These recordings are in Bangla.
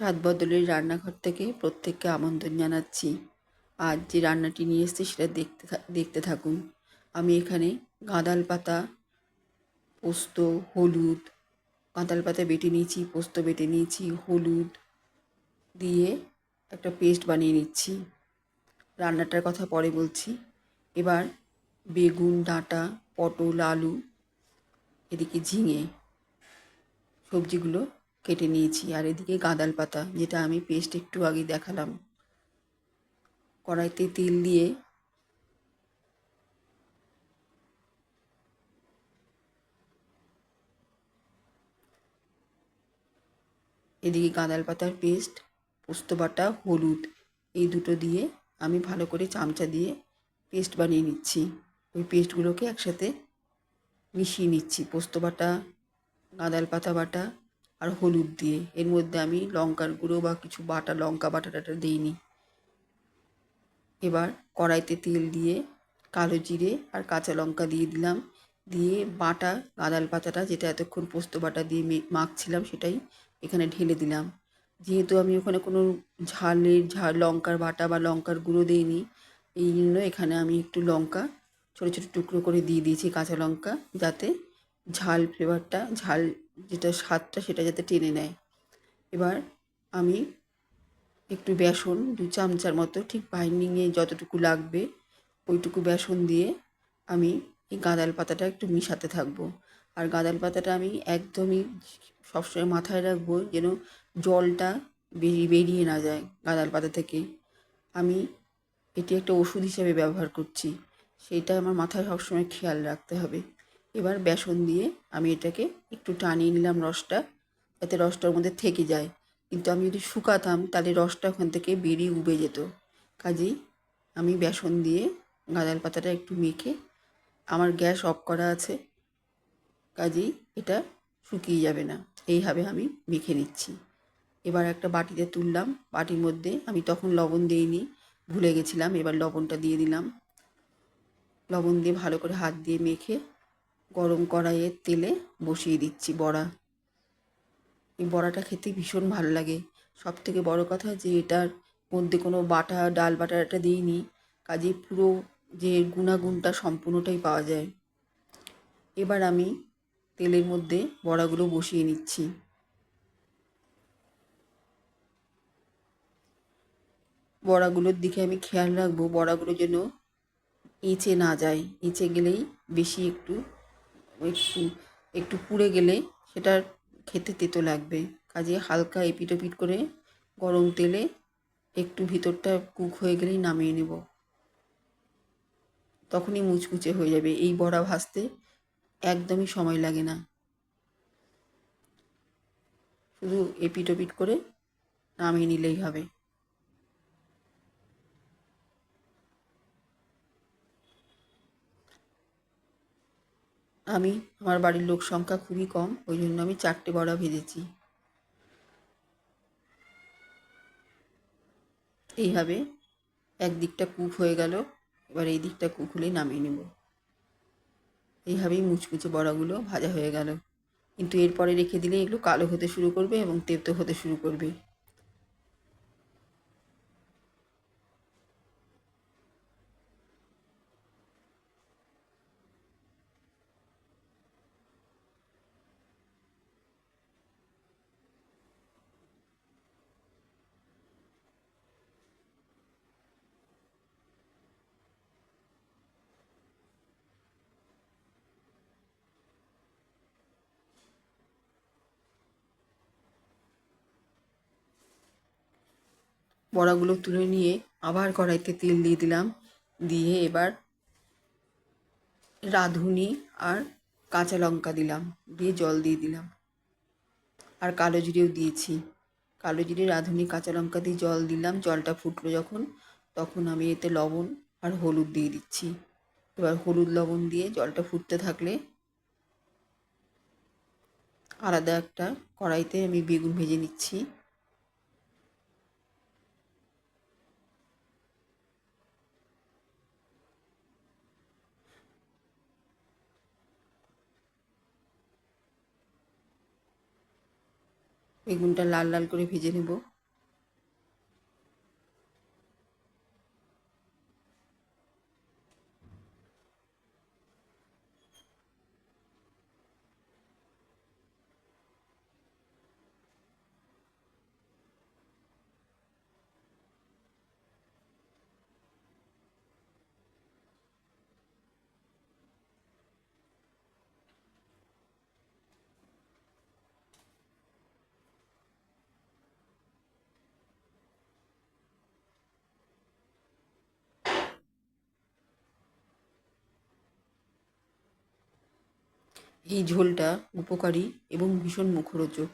স্বাদ বদলের রান্নাঘর থেকে প্রত্যেককে আমন্ত্রণ জানাচ্ছি। আজ যে রান্নাটি নিয়ে এসেছি সেটা দেখতে দেখতে থাকুন। আমি এখানে গাঁদাল পাতা, পোস্ত, হলুদ, গাঁদাল পাতা বেটে নিয়েছি, পোস্ত বেটে নিয়েছি, হলুদ দিয়ে একটা পেস্ট বানিয়ে নিচ্ছি। রান্নাটার কথা পরে বলছি। এবার বেগুন, ডাঁটা, পটল, আলু, এদিকে ঝিঙে, সবজিগুলো কেটে নিয়েছি। আর এদিকে গাঁদাল পাতা, যেটা আমি পেস্ট একটু আগে দেখালাম। কড়াইতে তেল দিয়ে এদিকে গাঁদাল পাতার পেস্ট পোস্ত বাটা, হলুদ, এই দুটো দিয়ে আমি ভালো করে চামচা দিয়ে পেস্ট বানিয়ে নিচ্ছি। ওই পেস্টগুলোকে একসাথে মিশিয়ে নিচ্ছি। পোস্ত বাটা, গাঁদাল পাতা বাটা আর হলুদ দিয়ে। এর মধ্যে আমি লঙ্কার গুঁড়ো বা কিছু বাটা, লঙ্কা বাটা টাটা দিইনি। এবার কড়াইতে তেল দিয়ে কালো জিরে আর কাঁচা লঙ্কা দিয়ে দিলাম। দিয়ে বাটা, গাঁদাল পাতাটা, যেটা এতক্ষণ পোস্ত বাটা দিয়ে মাখছিলাম সেটাই এখানে ঢেলে দিলাম। যেহেতু আমি ওখানে কোনো ঝালের ঝাল লঙ্কার বাটা বা লঙ্কার গুঁড়ো দিইনি, এই জন্য এখানে আমি একটু লঙ্কা ছোটো ছোটো টুকরো করে দিয়ে দিয়েছি কাঁচা লঙ্কা, যাতে ঝাল ফ্লেভারটা ঝাল যেটা স্বাদটা সেটা যাতে টেনে নেয়। এবার আমি একটু বেসন, দু চামচার মতো ঠিক বাইন্ডিংয়ে যতটুকু লাগবে, ওইটুকু বেসন দিয়ে আমি এই গাঁদাল পাতাটা একটু মিশাতে থাকব। আর গাঁদাল পাতাটা আমি একদমই সবসময় মাথায় রাখব যেন জলটা বেরিয়ে বেরিয়ে না যায় গাঁদাল পাতা থেকে। আমি এটি একটা ওষুধ হিসেবে ব্যবহার করছি, সেটা আমার মাথায় সবসময় খেয়াল রাখতে হবে। এবার বেসন দিয়ে আমি এটাকে একটু টানিয়ে নিলাম রসটা, যাতে রসটার মধ্যে থেকে যায়। কিন্তু আমি যদি শুকাতাম, তাহলে রসটা ওখান থেকে বেরিয়ে উবে যেত। কাজেই আমি বেসন দিয়ে গাঁদাল পাতাটা একটু মেখে আমার গ্যাস অফ করা আছে। কাজেই এটা শুকিয়ে যাবে না। এইভাবে আমি মেখে নিচ্ছি। এবার একটা বাটিতে তুললাম। বাটির মধ্যে আমি তখন লবণ দিইনি, ভুলে গেছিলাম। এবার লবণটা দিয়ে দিলাম। লবণ দিয়ে ভালো করে হাত দিয়ে মেখে গরম কড়াইয়ের তেলে বসিয়ে দিচ্ছি বড়া। এই বড়াটা খেতে ভীষণ ভালো লাগে। সব থেকে বড় কথা যে এটার মধ্যে কোনো বাটা, ডাল বাটা এটা দিইনি, কাজে পুরো যে গুণাগুণটা সম্পূর্ণটাই পাওয়া যায়। এবার আমি তেলের মধ্যে বড়াগুলো বসিয়ে নিচ্ছি। বড়াগুলোর দিকে আমি খেয়াল রাখব, বড়াগুলো যেন এঁচে না যায়। এঁচে গেলেই বেশি একটু একটু একটু পুড়ে গেলে সেটা খেতে তেতো লাগবে। কাজে হালকা এপিট ওপিট করে গরম তেলে একটু ভিতরটা কুক হয়ে গেলেই নামিয়ে নেব। তখনই মুচকুচে হয়ে যাবে। এই বড়া ভাজতে একদমই সময় লাগে না। শুধু এপিট ওপিট করে নামিয়ে নিলেই হবে। আমি, আমার বাড়ির লোক সংখ্যা খুবই কম, ওই জন্য আমি চারটে বড়া ভেজেছি। এইভাবে একদিকটা কুক হয়ে গেল, এবার এই দিকটা কুক হলেই নামিয়ে নেব। এইভাবেই মুচমুচে বড়াগুলো ভাজা হয়ে গেল। কিন্তু এরপরে রেখে দিলে এগুলো কালো হতে শুরু করবে এবং তেতো হতে শুরু করবে। বড়াগুলো তুলে নিয়ে আবার কড়াইতে তেল দিয়ে দিলাম। দিয়ে এবার রাঁধুনি আর কাঁচা লঙ্কা দিলাম, দিয়ে জল দিয়ে দিলাম। আর কালো জিরেও দিয়েছি। কালো জিরে, রাঁধুনি, কাঁচা লঙ্কা দিয়ে জল দিলাম। জলটা ফুটলো যখন, তখন আমি এতে লবণ আর হলুদ দিয়ে দিচ্ছি। এবার হলুদ লবণ দিয়ে জলটা ফুটতে থাকলে আলাদা একটা কড়াইতে আমি বেগুন ভেজে নিচ্ছি। বেগুনটা লাল লাল করে ভেজে নেব। এই ঝোলটা উপকারী এবং ভীষণ মুখরোচক।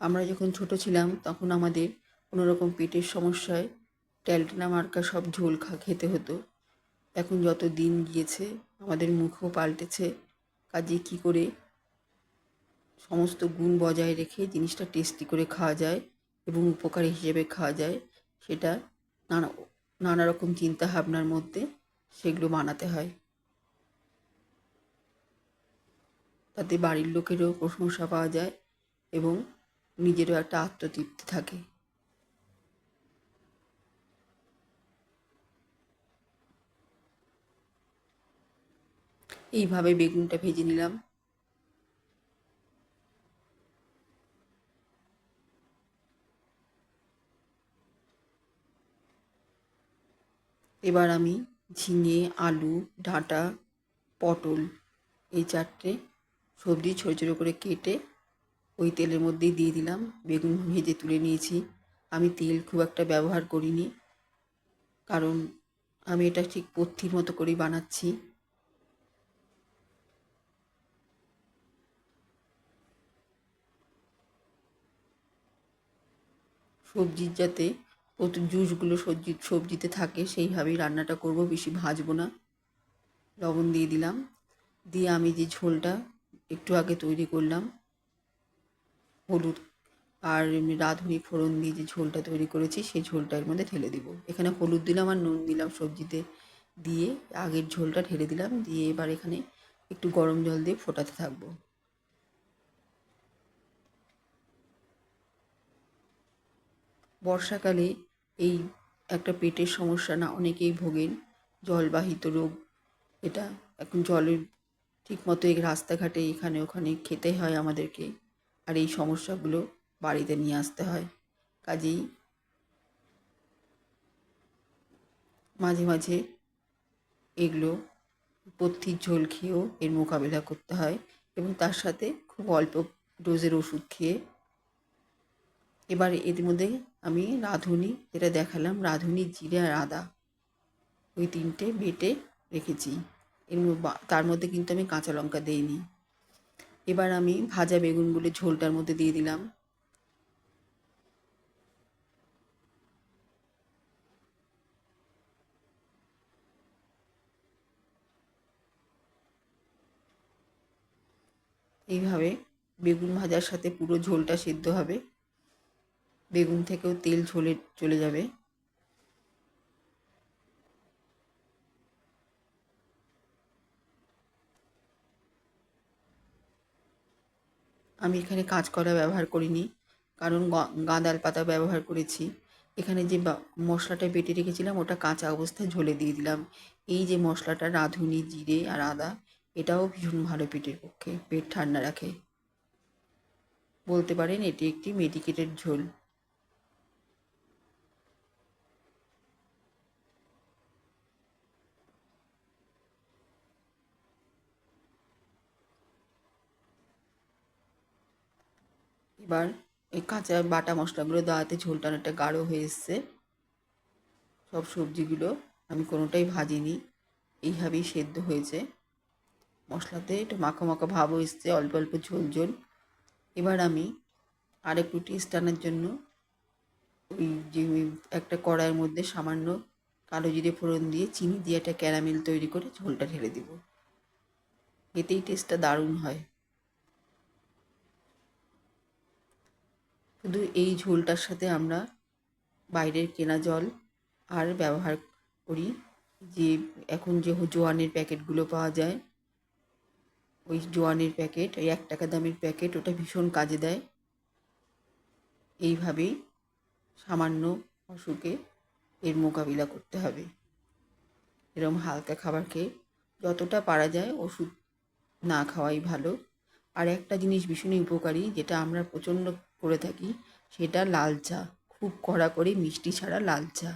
আমরা যখন ছোট ছিলাম, তখন আমাদের কোনো রকম পেটের সমস্যায় ট্যালটনা মার্কা সব ঝোল খা, খেতে হতো। এখন যত দিন গিয়েছে, আমাদের মুখও পাল্টেছে। কাজে কী করে সমস্ত গুণ বজায় রেখে জিনিসটা টেস্টি করে খাওয়া যায় এবং উপকারী হিসেবে খাওয়া যায়, সেটা নানা নানা রকম চিন্তা ভাবনার মধ্যে সেগুলো বানাতে হয়। তাতে বাড়ির লোকেরও প্রশংসা পাওয়া যায় এবং নিজেরও একটা আত্মতৃপ্তি থাকে। এইভাবে বেগুনটা ভেজে নিলাম। এবার আমি ঝিঙে, আলু, ডাঁটা, পটল এই চারটে সবজি ছোটো ছোটো করে কেটে ওই তেলের মধ্যেই দিয়ে দিলাম। বেগুন ভেজে তুলে নিয়েছি। আমি তেল খুব একটা ব্যবহার করিনি। কারণ আমি এটা ঠিক পথ্যির মতো করেই বানাচ্ছি। সবজির যাতে জুসগুলো সবজি সবজিতে থাকে, সেইভাবেই রান্নাটা করব, বেশি ভাজবো না। লবণ দিয়ে দিলাম। দিয়ে আমি যে ঝোলটা একটু আগে তৈরি করলাম, হলুদ আর রাঁধুনি ফোড়ন দিয়ে যে ঝোলটা তৈরি করেছি, সেই ঝোলটা এর মধ্যে ঢেলে দিব। এখানে হলুদ দিলাম আর নুন দিলাম সবজিতে দিয়ে আগের ঝোলটা ঢেলে দিলাম। দিয়ে এবার এখানে একটু গরম জল দিয়ে ফোটাতে থাকব। বর্ষাকালে এই একটা পেটের সমস্যা না অনেকেই ভোগেন। জলবাহিত রোগ, এটা এখন জলের ঠিকমতো এই রাস্তাঘাটে এখানে ওখানে খেতে হয় আমাদেরকে। আর এই সমস্যাগুলো বাড়িতে নিয়ে আসতে হয়। কাজেই মাঝে মাঝে এগুলো পথ্যির ঝোল খেয়েও এর মোকাবিলা করতে হয় এবং তার সাথে খুব অল্প ডোজের ওষুধ খেয়ে এবার এর মধ্যে আমি রাঁধুনি, যেটা দেখালাম, রাঁধুনি, জিরে আর আদা। ওই তিনটে বেটে রেখেছি। এর তার মধ্যে কিন্তু আমি কাঁচা লঙ্কা দিইনি। এবার আমি ভাজা বেগুনগুলো ঝোলটার মধ্যে দিয়ে দিলাম। এইভাবে বেগুন ভাজার সাথে পুরো ঝোলটা সিদ্ধ হবে। বেগুন থেকেও তেল ঝোলে, চলে যাবে। আমি এখানে কাঁচকলা ব্যবহার করিনি, কারণ গাঁদাল পাতা ব্যবহার করেছি। এখানে যে মশলাটা বেটে রেখেছিলাম, ওটা কাঁচা অবস্থায় ঝোলে দিয়ে দিলাম। এই যে মশলাটা, রাঁধুনি, জিরে আর আদা, এটাও ভীষণ ভালো পেটের পক্ষে, পেট ঠান্ডা রাখে। বলতে পারেন এটি একটি মেডিকেটেড ঝোল। এবার এই কাঁচা বাটা মশলাগুলো দেওয়াতে ঝোলটা অনেকটা গাঢ় হয়ে এসছে। সব সবজিগুলো আমি কোনোটাই ভাজিনি, এইভাবেই সেদ্ধ হয়েছে। মশলাতে একটু মাখা মাখা ভাবও এসছে, অল্প অল্প ঝোল ঝোল। এবার আমি আর একটু টেস্ট আনার জন্য ওই যে একটা কড়াইয়ের মধ্যে সামান্য কালো জিরে ফোড়ন দিয়ে চিনি দিয়ে একটা ক্যারামেল তৈরি করে ঝোলটা ঢেলে দিব। এতেই টেস্টটা দারুণ হয়। শুধু এই ঝোলটার সাথে আমরা বাইরের কেনা জল আর ব্যবহার করি। যে এখন যে জোয়ানের প্যাকেটগুলো পাওয়া যায়, ওই জোয়ানের প্যাকেট ওই এক টাকা দামের প্যাকেট, ওটা ভীষণ কাজে দেয়। এইভাবেই সামান্য অসুখে এর মোকাবিলা করতে হবে। এরম হালকা খাবার খেয়ে যতটা পারা যায় ওষুধ না খাওয়াই ভালো। আর একটা জিনিস ভীষণই উপকারী, যেটা আমরা প্রচণ্ড করে থাকি সেটা লাল চা। খুব কড়া মিষ্টি ছাড়া লাল চা।